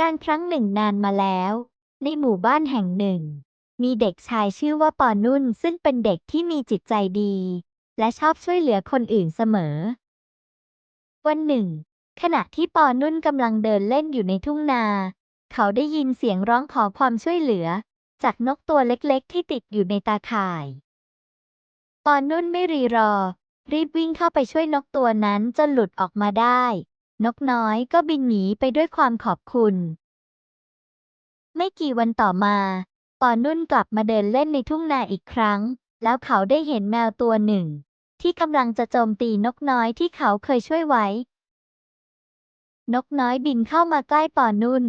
การครั้งหนึ่งนานมาแล้ว ในหมู่บ้านแห่งหนึ่ง มีเด็กชายชื่อว่าปอนุ่นซึ่งเป็นเด็กที่มีจิตใจดี และชอบช่วยเหลือคนอื่นเสมอ วันหนึ่ง ขณะที่ปอนุ่นกำลังเดินเล่นอยู่ในทุ่งนา เขาได้ยินเสียงร้องขอความช่วยเหลือ จากนกตัวเล็กๆ ที่ติดอยู่ในตาข่าย ปอนุ่นไม่รีรอ รีบวิ่งเข้าไปช่วยนกตัวนั้นจนหลุดออกมาได้ นกน้อยก็บินหนีไปด้วยความขอบคุณ ไม่กี่วันต่อมา ปอนุ่นกลับมาเดินเล่นในทุ่งนาอีกครั้ง แล้วเขาได้เห็นแมวตัวหนึ่ง ที่กำลังจะโจมตีนกน้อยที่เขาเคยช่วยไว้ นกน้อยบินเข้ามาใกล้ปอนุ่น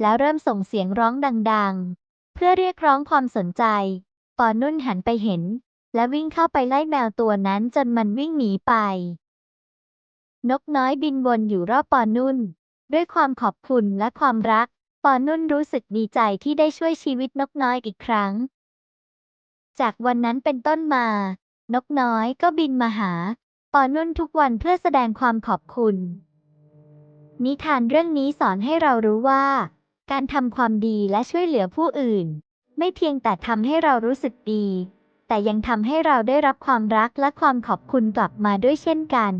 แล้วเริ่มส่งเสียงร้องดัง ๆ เพื่อเรียกร้องความสนใจ ปอนุ่นหันไปเห็น และวิ่งเข้าไปไล่แมวตัวนั้นจนมันวิ่งหนีไป นกน้อยบินวนอยู่รอบปอนุ่น ด้วยความขอบคุณและความรัก ปอนุ่นรู้สึกดีใจที่ได้ช่วยชีวิตนกน้อยอีกครั้ง จากวันนั้นเป็นต้นมา นกน้อยก็บินมาหา ปอนุ่นทุกวันเพื่อแสดงความขอบคุณ นิทานเรื่องนี้สอนให้เรารู้ว่า การทำความดีและช่วยเหลือผู้อื่น ไม่เพียงแต่ทำให้เรารู้สึกดี แต่ยังทำให้เราได้รับความรักและความขอบคุณกลับมาด้วยเช่นกัน